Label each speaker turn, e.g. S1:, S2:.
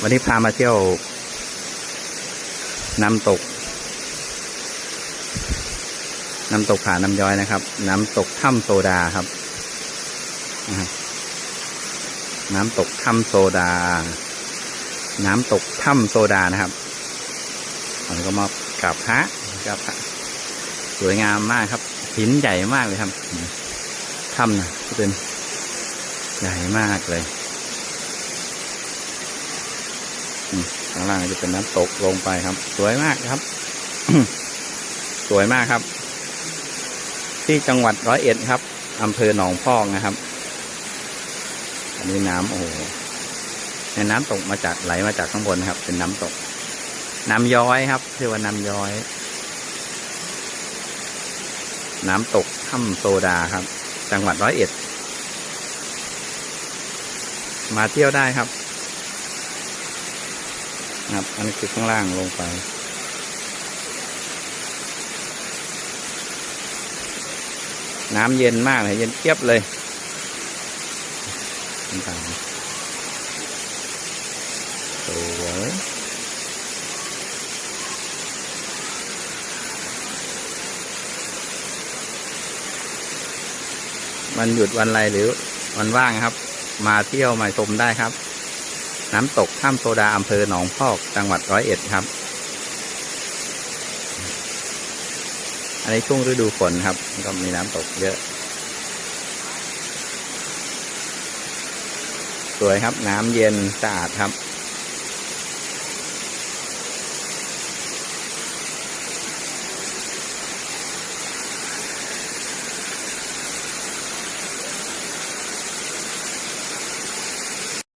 S1: วันนี้พามาเที่ยว น้ำตก น้ำตกผาน้ำย้อยนะครับ น้ำตกถ้ำโซดาครับ น้ำตกถ้ำโซดา น้ำตกถ้ำโซดานะครับอันนี้ก็มากราบพระกราบพระสวยงามมากครับหินใหญ่มากเลยครับถ้ำนะก็เป็นใหญ่มากเลยอืม ข้างล่างจะเป็นน้ำตกลงไปครับ สวยมากครับ สวยมากครับ ที่จังหวัดร้อยเอ็ดครับอำเภอหนองพอกนะครับ อันนี้น้ำโอ้โหในน้ำตกมาจากไหลมาจากข้างบนครับ เป็นน้ำตก น้ำย้อยครับชื่อว่าน้ำย้อย น้ำตกถ้ำโซดาครับ จังหวัดร้อยเอ็ด มาเที่ยวได้ครับ ครับ อันนี้คือข้างล่างลงไป น้ำเย็นมากเลยเย็นเจี๊ยบเลยต่างสวยวันหยุดวันอะไรหรือวันว่างครับ มาเที่ยวมาชมได้ครับ น้ำตกถ้ำโซดาอำเภอหนองพอกจังหวัดร้อยเอ็ดครับ อันนี้ช่วงฤดูฝนครับ ก็มีน้ำตกเยอะ สวยครับน้ำเย็นสะอาดครับ